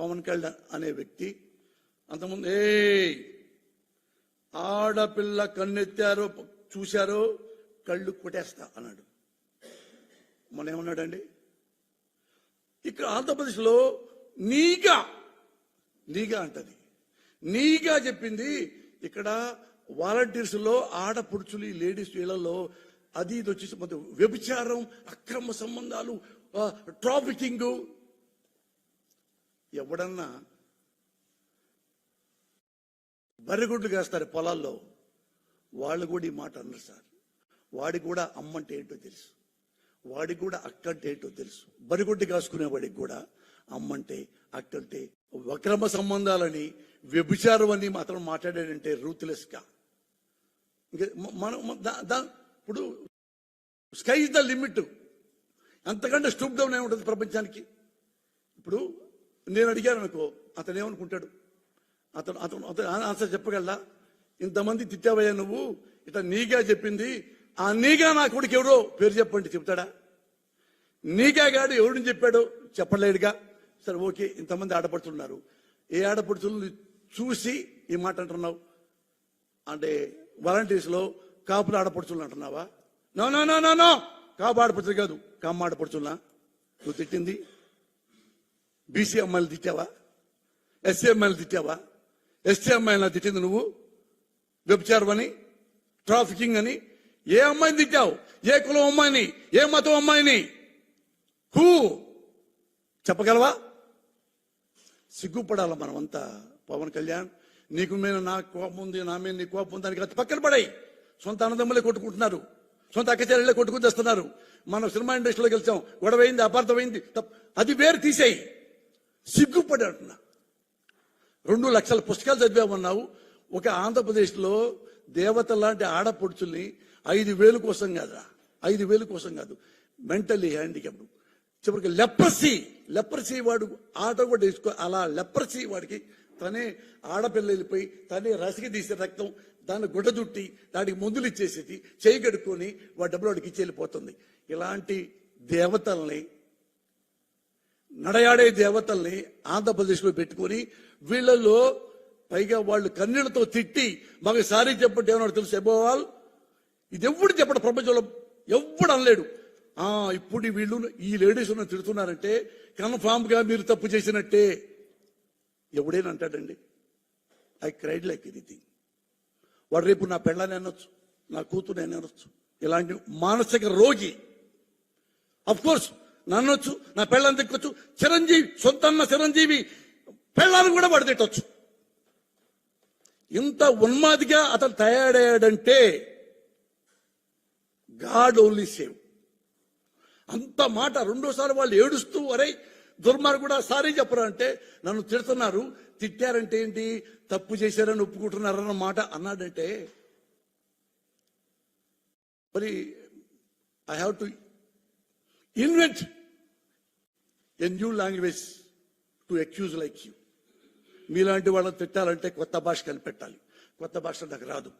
పవన్ కళ్యాణ్ అనే వ్యక్తి అంతకుముందు ఏ ఆడపిల్ల కన్నెత్తారో చూశారో కళ్ళు కొట్టేస్తా అన్నాడు. మొన్న ఏమన్నాడండి? ఇక్కడ ఆంధ్రప్రదేశ్లో నీగా నీగా అంటది. నీగా చెప్పింది ఇక్కడ వాలంటీర్స్లో ఆడపడుచులు ఈ లేడీస్ వీళ్ళలో అది ఇది వచ్చేసి మొత్తం వ్యభిచారం అక్రమ సంబంధాలు ట్రాఫికింగ్ ఎవడన్నా బరిగుడ్లు కాస్తారు పొలాల్లో వాళ్ళు కూడా ఈ మాట అన్నారు సార్. వాడికి కూడా అమ్మంటే ఏంటో తెలుసు. వాడికి కూడా అక్కంటే ఏంటో తెలుసు. బరిగుడ్డు కాసుకునే వాడికి కూడా అమ్మంటే అక్కంటే వక్రమ సంబంధాలని వ్యభిచారం అని మాత్రం మాట్లాడాడంటే రూత్లెస్గా. ఇంకా మనం ఇప్పుడు స్కై ఇస్ ద లిమిట్ అంతకంటే స్టూప్ డౌన్ ఏముంటుంది ప్రపంచానికి? ఇప్పుడు నేను అడిగాను అనుకో అతను ఏమనుకుంటాడు? అతను అతను అతను ఆన్సర్ చెప్పగలరా ఇంతమంది తిట్టావయ్యా నువ్వు? ఇట్లా నీగా చెప్పింది. ఆ నీగా నా కొడుకు ఎవడో? పేరు చెప్పండి చెప్తాడా? నీగా గాడు ఎవరిని చెప్పాడు? చెప్పలేడుగా. సరే ఓకే ఇంతమంది ఆడపడుతున్నారు ఏ ఆడపడుతులను చూసి ఈ మాట అంటున్నావు? అంటే వాలంటీర్స్లో కాపులు ఆడపడుచులు అంటున్నావా? No no no no no! Kapu ఆడపడుచులు కాదు కమ్మ ఆడపడుచున్నా నువ్వు తిట్టింది? బీసీ అమ్మాయిలు తిట్టావా? ఎస్సీ అమ్మాయిలు తిట్టావా? ఎస్టీ అమ్మాయిలు తిట్టింది నువ్వు? వ్యభిచారం అని? ట్రాఫికింగ్ అని? ఏ అమ్మాయిని తిట్టావు? ఏ కులం అమ్మాయిని? ఏ మతం అమ్మాయిని? హూ? చెప్పగలవా? సిగ్గుపడాల మనమంతా పవన్ కళ్యాణ్. నీకు మీద నా కోపం ఉంది నా మీద నీ కోపం ఉంది దానికి పక్కన పడాయి. సొంత అన్నదమ్ములే కొట్టుకుంటున్నారు. సొంత అక్కచెల్లెళ్ళే కొట్టుకుని తెస్తున్నారు. మనం సినిమా ఇండస్ట్రీలోకి వెళ్తాం. అయింది అపార్థమైంది తప్ప అది వేరు తీసేయి. సిగ్గుపడి అంటున్నా రెండు లక్షల పుస్తకాలు చదివామన్నావు. ఒక ఆంధ్రప్రదేశ్లో దేవత లాంటి ఆడపడుచుల్ని ఐదు వేలు కోసం కాదురా. ఐదు వేలు కోసం కాదు. Mentally handicapped. చివరికి లెప్రసీ లెప్రసీ వాడు ఆట కూడా వేసుకో అలా లెప్రసీ వాడికి తనే ఆడపిల్ల వెళ్ళిపోయి తనే రసికి తీసే రక్తం దాన్ని గుడ్డ చుట్టి దానికి మందులు ఇచ్చేసేది చేయి కడుక్కొని వాడి డబ్బులు వాడికి ఇచ్చి వెళ్ళిపోతుంది. ఇలాంటి దేవతల్ని నడయాడే దేవతల్ని ఆంధ్రప్రదేశ్లో పెట్టుకొని వీళ్ళలో పైగా వాళ్ళు కన్నీళ్ళతో తిట్టి మాకు సారీ చెప్పండి ఏమన్నా తెలుసు ఎబోవాల్ ఇది ఎవడు చెప్పడు ప్రపంచంలో ఎవడు అనలేడు. ఆ ఇప్పుడు వీళ్ళు ఈ లేడీస్ ఉన్న తిడుతున్నారంటే కన్ఫామ్గా మీరు తప్పు చేసినట్టే. ఎవడైనా అంటాడండి ఐ క్రైడ్ లైక్ ఎనీథింగ్. వాడు రేపు నా పెళ్ళని అనొచ్చు నా కూతురు అనొచ్చు. ఇలాంటి మానసిక రోగి. అఫ్ కోర్స్ నన్నొచ్చు నా పెళ్ళని తిట్టొచ్చు చిరంజీవి సొంతన్న చిరంజీవి పెళ్ళాలను కూడా వాడు తిట్టొచ్చు. ఇంత ఉన్మాదిగా అతను తయారయ్యాడంటే గాడ్ ఓన్లీ సేవ్. అంత మాట రెండోసారి వాళ్ళు ఏడుస్తూ అరే దుర్మార్ కూడా సారీ చెప్పరా అంటే నన్ను తిడుతున్నారు. తిట్టారంటే ఏంటి? తప్పు చేశారని ఒప్పుకుంటున్నారన్న మాట అన్నాడంటే మరి I have to invent a new language to accuse like you మీలాంటి వాళ్ళని తిట్టాలంటే కొత్త భాష కనిపెట్టాలి. కొత్త భాష నాకు రాదు.